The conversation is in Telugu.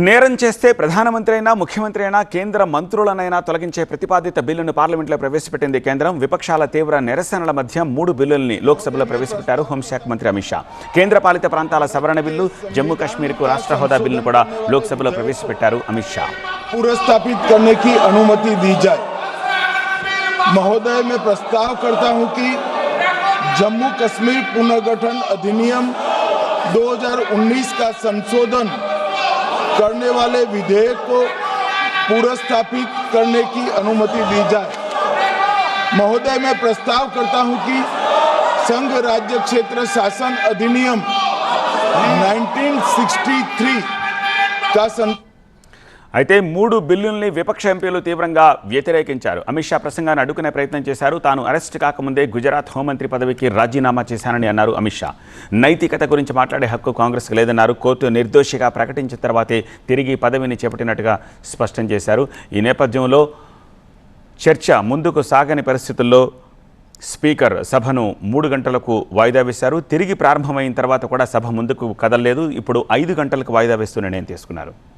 నేరం చేస్తే ప్రధానమంత్రి అయినా ముఖ్యమంత్రి అయినా కేంద్ర మంత్రులనైనా తొలగించే ప్రతిపాదిత బిల్లును పార్లమెంట్లో ప్రవేశపెట్టింది కేంద్రం విపక్షాల తీవ్ర నిరసనల మధ్య మూడు బిల్లుల్ని లోక్సభలో ప్రవేశపెట్టారు హోంశాఖ మంత్రి అమిత్ షా కేంద్ర పాలిత ప్రాంతాల సవరణ బిల్లు జమ్మూ కాశ్మీర్కు రాష్ట్ర హోదా బిల్లును కూడా లోక్సభలో ప్రవేశపెట్టారు అమిత్ షా पुरस्तापित करने की अनुमति दी जाए महोदय मैं प्रस्ताव करता हूं कि जम्मू कश्मीर पुनर्गठन अधिनियम 2019 का संशोधन करने वाले विधेयक को पुरस्थापित करने की अनुमति दी जाए। महोदय, मैं प्रस्ताव करता हूँ कि संघ राज्य क्षेत्र शासन अधिनियम 1963 का सं అయితే మూడు బిల్లుల్ని విపక్ష ఎంపీలు తీవ్రంగా వ్యతిరేకించారు. అమిత్ షా ప్రసంగాన్ని అడ్డుకునే ప్రయత్నం చేశారు. తాను అరెస్ట్ కాకముందే గుజరాత్ హోంమంత్రి పదవికి రాజీనామా చేశానని అన్నారు అమిత్ షా. నైతికత గురించి మాట్లాడే హక్కు కాంగ్రెస్కి లేదన్నారు. కోర్టు నిర్దోషిగా ప్రకటించిన తర్వాతే తిరిగి పదవిని చేపట్టినట్టుగా స్పష్టం చేశారు. ఈ నేపథ్యంలో చర్చ ముందుకు సాగని పరిస్థితుల్లో స్పీకర్ సభను మూడు గంటలకు వాయిదా వేశారు. తిరిగి ప్రారంభమైన తర్వాత కూడా సభ ముందుకు కదలలేదు. ఇప్పుడు ఐదు గంటలకు వాయిదా వేస్తూ నిర్ణయం తీసుకున్నారు.